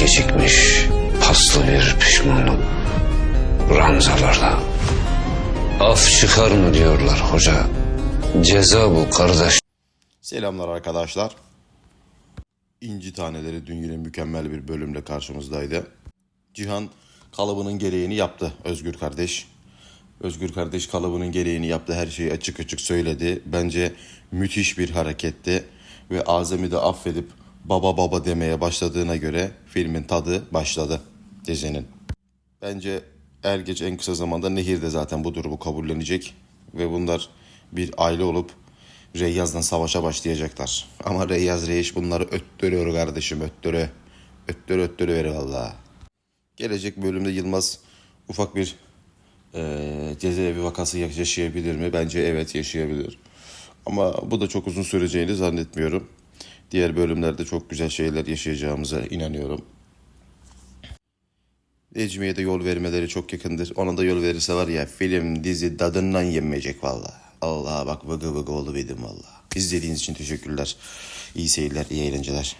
gecikmiş paslı bir pişmanlık ranzalarda. Af çıkar mı diyorlar hoca. Ceza bu kardeş. Selamlar arkadaşlar. İnci Taneleri dün yine mükemmel bir bölümle karşımızdaydı. Cihan kalıbının gereğini yaptı Özgür kardeş. Özgür kardeş kalıbının gereğini yaptı. Her şeyi açık açık söyledi. Bence müthiş bir hareketti. Ve Azem'i de affedip baba baba demeye başladığına göre filmin tadı başladı dizinin. Bence er geç en kısa zamanda Nehir de zaten bu durumu kabullenecek. Ve bunlar bir aile olup Reyyaz'dan savaşa başlayacaklar. Ama Reyyaz Reyiş bunları öttürüyor kardeşim öttürü. Öttürü öttürü verir valla. Gelecek bölümde Yılmaz ufak bir eee cezaevi vakası yaşayabilir mi? Bence evet yaşayabilir. Ama bu da çok uzun süreceğini zannetmiyorum. Diğer bölümlerde çok güzel şeyler yaşayacağımıza inanıyorum. Necmiye de yol vermeleri çok yakındır. Ona da yol verirse var ya film, dizi dadından yenmeyecek valla. Allah bak vıgı vıgı oldu benim valla. İzlediğiniz için teşekkürler. İyi seyirler, iyi eğlenceler.